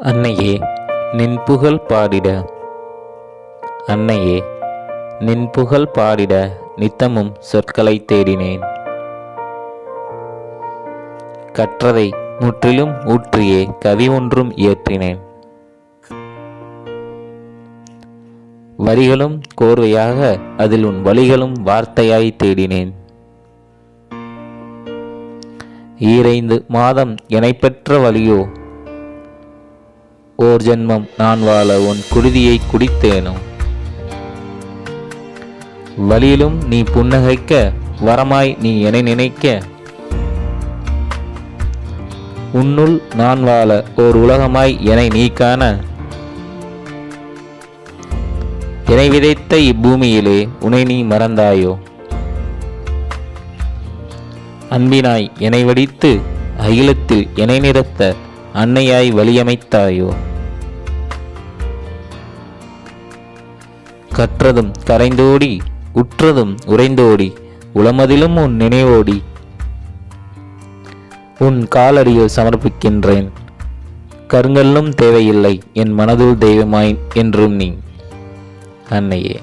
அன்னையே நின் புகழ் பாடிட. அன்னையே நின் புகழ் பாடிட நித்தமும் சொற்களை தேடினேன். கற்றதை முற்றிலும் ஊற்றியே கவி ஒன்றும் இயற்றினேன். வரிகளும் கோர்வையாக அதில் உன் வழிகளும் வார்த்தையாய் தேடினேன். ஈரைந்து மாதம் இணைப்பெற்ற வழியோ ஓர் ஜென்மம் நான் வாழ உன் குருதியை குடித்தேனோ? வழியிலும் நீ புன்னகைக்க வரமாய் நீ என நினைக்க. உன்னுள் நான் வாழ ஓர் உலகமாய் என்னை நீ காண. என்னை விதைத்த இப்பூமியிலே உனை நீ மறந்தாயோ? அன்பினாய் என்னை வடித்து அகிலத்தில் என்னை நிறுத்த அன்னையாய் வழியமைத்தாயோ கற்றதும் கரைந்தோடி உற்றதும் உறைந்தோடி உளமதிலும் உன் நினைவோடி உன் காலடியில் சமர்ப்பிக்கின்றேன் கருங்கல்லும் தேவையில்லை என் மனதுள் தெய்வமாய் என்றும் நீ அன்னையே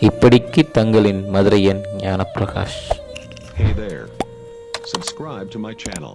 இப்படிக்கு தங்களின் மதுரையன் Gnanaprakash Hey there. Subscribe to my channel.